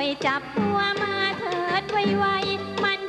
วยจับตัวมาเถิดไวๆมัน